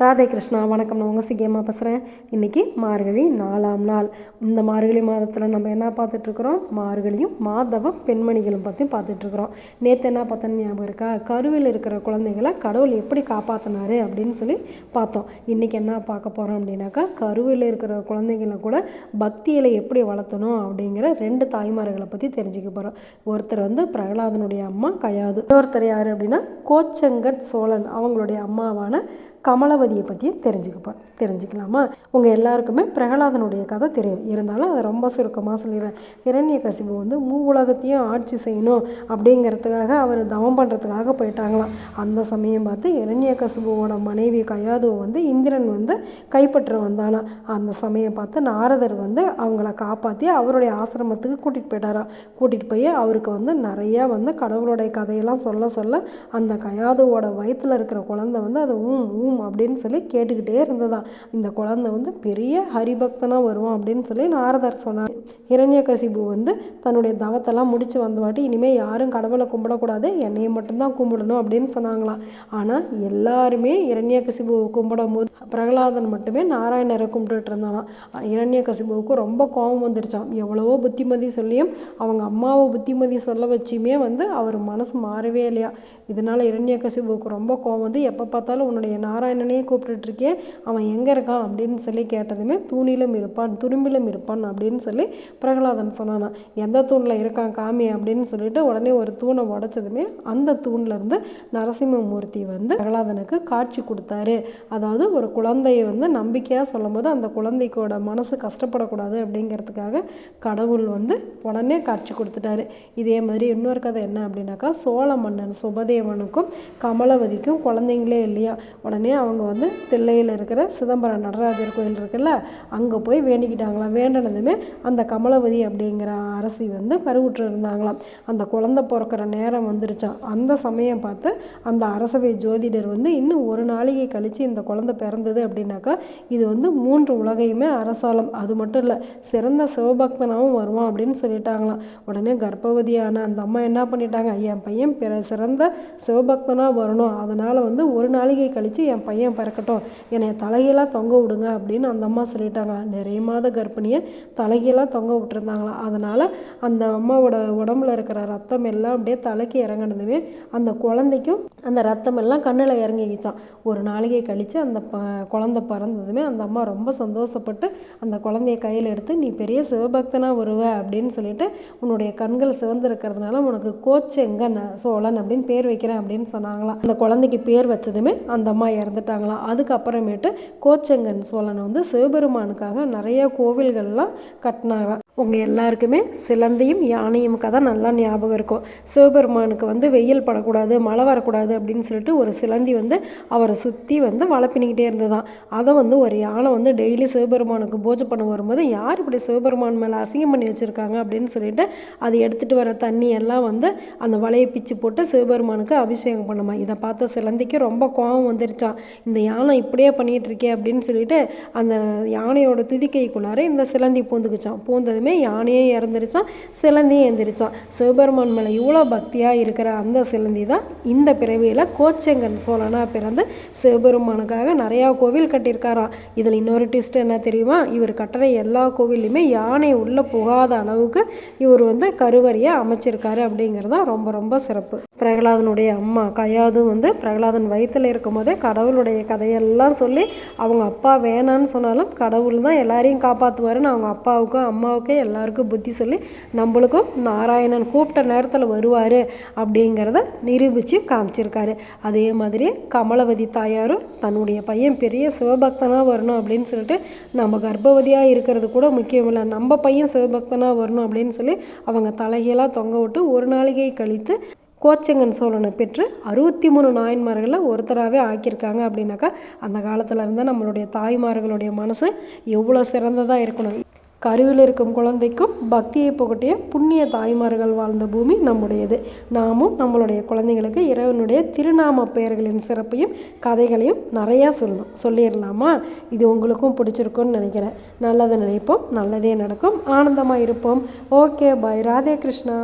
ராதே கிருஷ்ணா வணக்கம். நான் உங்கள் சிக்கியமாக பேசுகிறேன் இன்றைக்கி மார்கழி நாலாம் நாள். இந்த மார்கழி மாதத்தில் நம்ம என்ன பார்த்துட்ருக்குறோம் மார்கழியும் மாதவ பெண்மணிகளும் பற்றி பார்த்துட்ருக்குறோம் நேற்று என்ன பார்த்தோன்னு ஞாபகம் இருக்கா? கருவில் இருக்கிற குழந்தைகளை கடவுள் எப்படி காப்பாற்றினாரு அப்படின்னு சொல்லி பார்த்தோம். இன்றைக்கி என்ன பார்க்க போகிறோம் அப்படின்னாக்கா கருவில் இருக்கிற குழந்தைங்களை கூட பக்தியில் எப்படி வளர்த்தணும் அப்படிங்கிற ரெண்டு தாய்மார்களை பற்றி தெரிஞ்சுக்க போகிறோம் ஒருத்தர் வந்து பிரகலாதனுடைய அம்மா கயாது இன்னொருத்தர் யார் அப்படின்னா கோச்சங்கட் சோழன் அவங்களுடைய அம்மாவான கமலவதியை பற்றியும் தெரிஞ்சுக்கப்போ தெரிஞ்சுக்கலாமா? உங்கள் எல்லாருக்குமே பிரகலாதனுடைய கதை தெரியும். இருந்தாலும் அதை ரொம்ப சுருக்கமாக சொல்லிடுறேன். இரண்ய கசிபு வந்து மூ உலகத்தையும் ஆட்சி செய்யணும் அப்படிங்கிறதுக்காக அவர் தவம் பண்ணுறதுக்காக போயிட்டாங்களாம். அந்த சமயம் பார்த்து இரண்ய கசிபுவோட மனைவி கயாதுவை வந்து இந்திரன் வந்து கைப்பற்ற வந்தானா அந்த சமயம் பார்த்து நாரதர் வந்து அவங்கள காப்பாற்றி அவருடைய ஆசிரமத்துக்கு கூட்டிகிட்டு போயிட்டாராம். கூட்டிகிட்டு போய் அவருக்கு வந்து நிறையா வந்து கடவுளுடைய கதையெல்லாம் சொல்ல சொல்ல அந்த கயாதுவோட வயிற்றில் இருக்கிற குழந்தை வந்து அது ஊ ஊம் அப்படின்னு சொல்லி கேட்டுக்கிட்டே இருந்ததா. இந்த குழந்தை வந்து பெரிய ஹரிபக்தனாக வருவான் அப்படின்னு சொல்லி நாரதர் சொன்னார். இரண்யகசிபு வந்து தன்னுடைய தவத்தெல்லாம் முடித்து வந்தவாட்டி இனிமேல் யாரும் கடவுளை கும்பிடக்கூடாது என்னையை மட்டும்தான் கும்பிடணும் அப்படின்னு சொன்னாங்களாம். ஆனால் எல்லாருமே இரண்யகசிபுவை கும்பிடும் போது பிரகலாதன் மட்டுமே நாராயணரை கும்பிட்டுட்டு இருந்தாலாம் இரண்யகசிபுவுக்கு ரொம்ப கோபம் வந்துருச்சான் எவ்வளவோ புத்திமதி சொல்லியும் அவங்க அம்மாவை புத்திமதி சொல்ல வச்சுமே வந்து அவர் மனசு மாறவே இல்லையா. இதனால் இரண்யகசிபுவுக்கு ரொம்ப கோவம் வந்து எப்போ பார்த்தாலும் உன்னுடைய நாராயணனே கூப்பிட்டுட்ருக்கேன் அவன் எங்கே இருக்கான் அப்படின்னு சொல்லி கேட்டதுமே தூணிலும் இருப்பான் துரும்பிலும் இருப்பான் அப்படின்னு சொல்லி பிரகலாதன் சொன்னானான் எந்த தூணில் இருக்கான் காமி அப்படின்னு சொல்லிட்டு உடனே ஒரு தூணை உடச்சதுமே அந்த தூண்லேருந்து நரசிம்மமூர்த்தி வந்து பிரகலாதனுக்கு காட்சி கொடுத்தாரு. அதாவது ஒரு குழந்தையை வந்து நம்பிக்கையாக சொல்லும்போது அந்த குழந்தைக்கோட மனசு கஷ்டப்படக்கூடாது அப்படிங்கிறதுக்காக கடவுள் வந்து உடனே காட்சி கொடுத்துட்டாரு. இதே மாதிரி இன்னொரு கதை என்ன அப்படின்னாக்கா சோழ மன்னன் சுபதேவனுக்கும் கமலவதிக்கும் குழந்தைங்களே இல்லையா? உடனே அவங்க வந்து தில்லையில் இருக்கிற சிதம்பரம் நடராஜர் கோயில் இருக்குல்ல அங்கே போய் வேண்டிக்கிட்டாங்களாம். வேண்டினதுமே அந்த கமலவதி அப்படிங்கிற அரசி வந்து கருவுற்று இருந்தாங்களாம் அந்த குழந்தை பிறக்கிற நேரம் வந்துருச்சான் அந்த சமயம் பார்த்து அந்த அரசவை ஜோதிடர் வந்து இன்னும் ஒரு நாளிகை கழித்து இந்த குழந்தை பிறந்தது அப்படின்னாக்கா இது வந்து மூன்று உலகையுமே அரசாலம் அது மட்டும் இல்லை சிறந்த சிவபக்தனாகவும் வருவான் அப்படின்னு சொல்லிட்டாங்களாம். உடனே கர்ப்பவதியான அந்த அம்மா என்ன பண்ணிட்டாங்க என் பையன் பிற சிறந்த சிவபக்தனாக வரணும். அதனால் வந்து ஒரு நாளிகை கழித்து என் பையன் பிறக்கட்டும் என்னை தலைகீழாக தொங்க விடுங்க அப்படின்னு அந்த அம்மா சொல்லிட்டாங்க. நிறைய மாத கர்ப்பிணியை தலைகீழாக தொங்க விட்டுருந்தாங்களாம் அதனால் அந்த அம்மாவோட உடம்புல இருக்கிற ரத்தம் எல்லாம் அப்படியே தலைக்கு இறங்கினதுமே அந்த குழந்தைக்கும் அந்த ரத்தம் எல்லாம் கண்ணில் இறங்கிக்கிச்சான் ஒரு நாளிகை கழித்து அந்த ப குழந்தை பிறந்ததுமே அந்த அம்மா ரொம்ப சந்தோஷப்பட்டு அந்த குழந்தைய கையில் எடுத்து நீ பெரிய சிவபக்தனாக வருவ அப்படின்னு சொல்லிட்டு உன்னுடைய கண்கள் சிவந்திருக்கிறதுனால உனக்கு கோச்செங்கன் சோழன் அப்படின்னு பேர் வைக்கிறேன் அப்படின்னு சொன்னாங்களாம். அந்த குழந்தைக்கு பேர் வச்சதுமே அந்த அம்மா இறந்துட்டாங்களாம் அதுக்கப்புறமேட்டு கோச்செங்கன் சோழன் வந்து சிவபெருமானுக்காக நிறைய கோவில்கள்லாம் கட்டினாங்களாம் உங்கள் எல்லாருக்குமே சிலந்தையும் யானையும் கதை நல்லா ஞாபகம் இருக்கும். சிவபெருமானுக்கு வந்து வெயில் படக்கூடாது மழை வரக்கூடாது அப்படின்னு சொல்லிட்டு ஒரு சிலந்தி வந்து அவரை சுற்றி வந்து வலை பின்னிக்கிட்டே இருந்ததான் அதை வந்து ஒரு யானை வந்து டெய்லி சிவபெருமானுக்கு பூஜை பண்ண வரும்போது யார் இப்படி சிவபெருமான் மேலே அசிங்கம் பண்ணி வச்சுருக்காங்க? அப்படின்னு சொல்லிட்டு அது எடுத்துகிட்டு வர தண்ணி எல்லாம் வந்து அந்த வலையை பிச்சு போட்டு சிவபெருமானுக்கு அபிஷேகம் பண்ணுமா. இதை பார்த்த சிலந்திக்கு ரொம்ப கோபம் வந்துருச்சான் இந்த யானை இப்படியே பண்ணிகிட்டு இருக்கே அப்படின்னு சொல்லிட்டு அந்த யானையோட துதிக்கைக்குள்ளார இந்த சிலந்தி பூந்துக்குச்சான் பூந்ததுமே உடனே யானையே இறந்துருச்சான் சிலந்தியும் எழுந்திரிச்சான் சிவபெருமான் மேலே இவ்வளோ பக்தியாக இருக்கிற அந்த சிலந்தி தான் இந்த பிறவியில் கோச்செங்கன் சோழனாக பிறந்து சிவபெருமானுக்காக நிறையா கோவில் கட்டியிருக்காராம். இதில் இன்னொரு ட்விஸ்ட் என்ன தெரியுமா? இவர் கட்டுற எல்லா கோவில்லையுமே யானை உள்ளே புகாத அளவுக்கு இவர் வந்து கருவறையை அமைச்சிருக்காரு அப்படிங்கிறது தான் ரொம்ப ரொம்ப சிறப்பு. பிரகலாதனுடைய அம்மா கயாதும் வந்து பிரகலாதன் வயிற்றில் இருக்கும் போதே கடவுளுடைய கதையெல்லாம் சொல்லி அவங்க அப்பா வேணான்னு சொன்னாலும் கடவுள் தான் எல்லாரையும் காப்பாற்றுவாருன்னு அவங்க அப்பாவுக்கும் அம்மாவுக்கும் எல்லாருக்கும் புத்தி சொல்லி நம்மளுக்கும் நாராயணன் கூப்பிட்ட நேரத்தில் வருவார் அப்படிங்கிறத நிரூபித்து காமிச்சிருக்காரு. அதே மாதிரி கமலவதி தாயாரும் தன்னுடைய பையன் பெரிய சிவபக்தனாக வரணும் அப்படின்னு சொல்லிட்டு நம்ம கர்ப்பவதியாக இருக்கிறது கூட முக்கியம் இல்லை. நம்ம பையன் சிவபக்தனாக வரணும் அப்படின்னு சொல்லி அவங்க தலைகீழாக தொங்க விட்டு ஒரு நாளிகை கழித்து கோச்சங்கன் சோழனை பெற்று அறுபத்தி மூணு நாயன்மார்களில் ஒருத்தராகவே ஆக்கியிருக்காங்க அப்படின்னாக்கா அந்த காலத்தில் இருந்தால் நம்மளுடைய தாய்மார்களுடைய மனசு எவ்வளோ சிறந்ததாக இருக்கணும். கருவில் இருக்கும் குழந்தைக்கும் பக்தியை புகட்டிய புண்ணிய தாய்மார்கள் வாழ்ந்த பூமி நம்முடையது. நாமும் நம்மளுடைய குழந்தைங்களுக்கு இறைவனுடைய திருநாம பெயர்களின் சிறப்பையும் கதைகளையும் நிறையா சொல்லணும் சொல்லிடலாமா இது உங்களுக்கும் பிடிச்சிருக்கும்னு நினைக்கிறேன். நல்லதை நினைப்போம் நல்லதே நடக்கும். ஆனந்தமாக இருப்போம். Okay bye Radhe Krishna.